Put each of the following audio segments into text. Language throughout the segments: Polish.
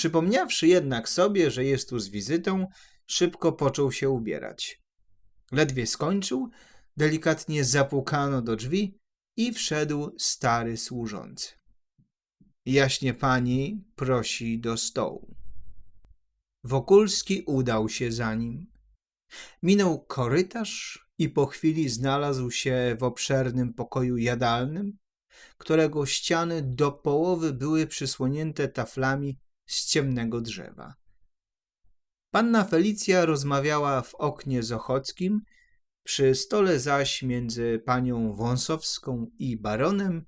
Przypomniawszy jednak sobie, że jest tu z wizytą, szybko począł się ubierać. Ledwie skończył, delikatnie zapukano do drzwi i wszedł stary służący. Jaśnie pani prosi do stołu. Wokulski udał się za nim. Minął korytarz i po chwili znalazł się w obszernym pokoju jadalnym, którego ściany do połowy były przysłonięte taflami z ciemnego drzewa. Panna Felicja rozmawiała w oknie z Ochockim, przy stole zaś między panią Wąsowską i baronem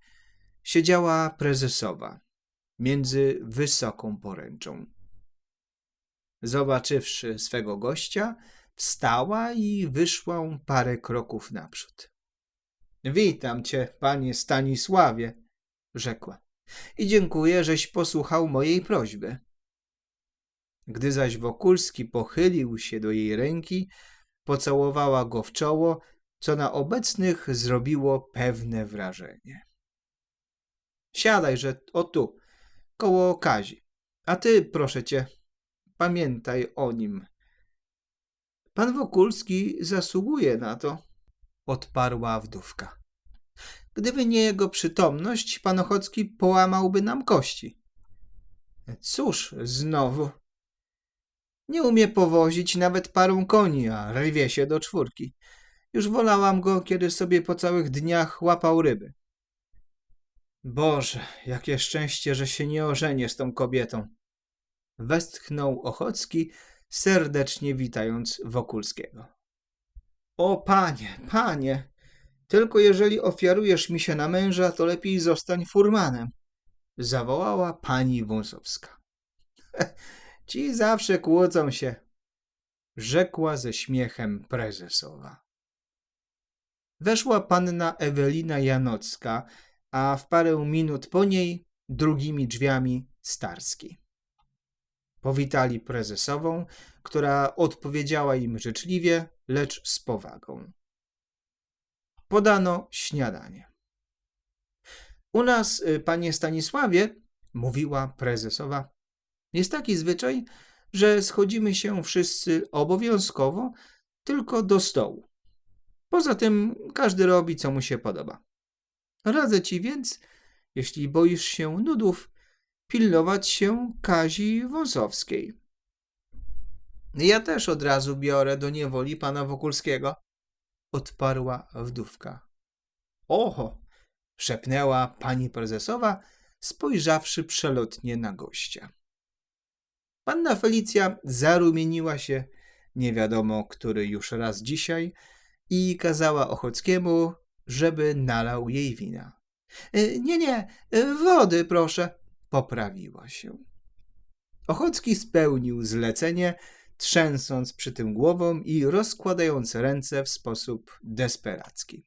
siedziała prezesowa, między wysoką poręczą. Zobaczywszy swego gościa, wstała i wyszła parę kroków naprzód. Witam cię, panie Stanisławie, rzekła. I dziękuję, żeś posłuchał mojej prośby. Gdy zaś Wokulski pochylił się do jej ręki, pocałowała go w czoło, co na obecnych zrobiło pewne wrażenie. Siadaj, że o tu, koło Kazi. A ty, proszę cię, pamiętaj o nim. Pan Wokulski zasługuje na to, odparła wdówka. Gdyby nie jego przytomność, pan Ochocki połamałby nam kości. Cóż, znowu. Nie umie powozić nawet parą koni, a rwie się do czwórki. Już wolałam go, kiedy sobie po całych dniach łapał ryby. Boże, jakie szczęście, że się nie ożenię z tą kobietą. Westchnął Ochocki, serdecznie witając Wokulskiego. O panie, panie, tylko jeżeli ofiarujesz mi się na męża, to lepiej zostań furmanem, zawołała pani Wąsowska. Ci zawsze kłócą się, rzekła ze śmiechem prezesowa. Weszła panna Ewelina Janocka, a w parę minut po niej drugimi drzwiami Starski. Powitali prezesową, która odpowiedziała im życzliwie, lecz z powagą. Podano śniadanie. U nas, y, panie Stanisławie, mówiła prezesowa, jest taki zwyczaj, że schodzimy się wszyscy obowiązkowo tylko do stołu. Poza tym każdy robi, co mu się podoba. Radzę ci więc, jeśli boisz się nudów, pilnować się Kazi Wąsowskiej. Ja też od razu biorę do niewoli pana Wokulskiego, odparła wdówka. Oho, szepnęła pani prezesowa, spojrzawszy przelotnie na gościa. Panna Felicja zarumieniła się, nie wiadomo który już raz dzisiaj, i kazała Ochockiemu, żeby nalał jej wina. "E, Nie, nie, e, wody proszę, poprawiła się. Ochocki spełnił zlecenie, trzęsąc przy tym głową i rozkładając ręce w sposób desperacki.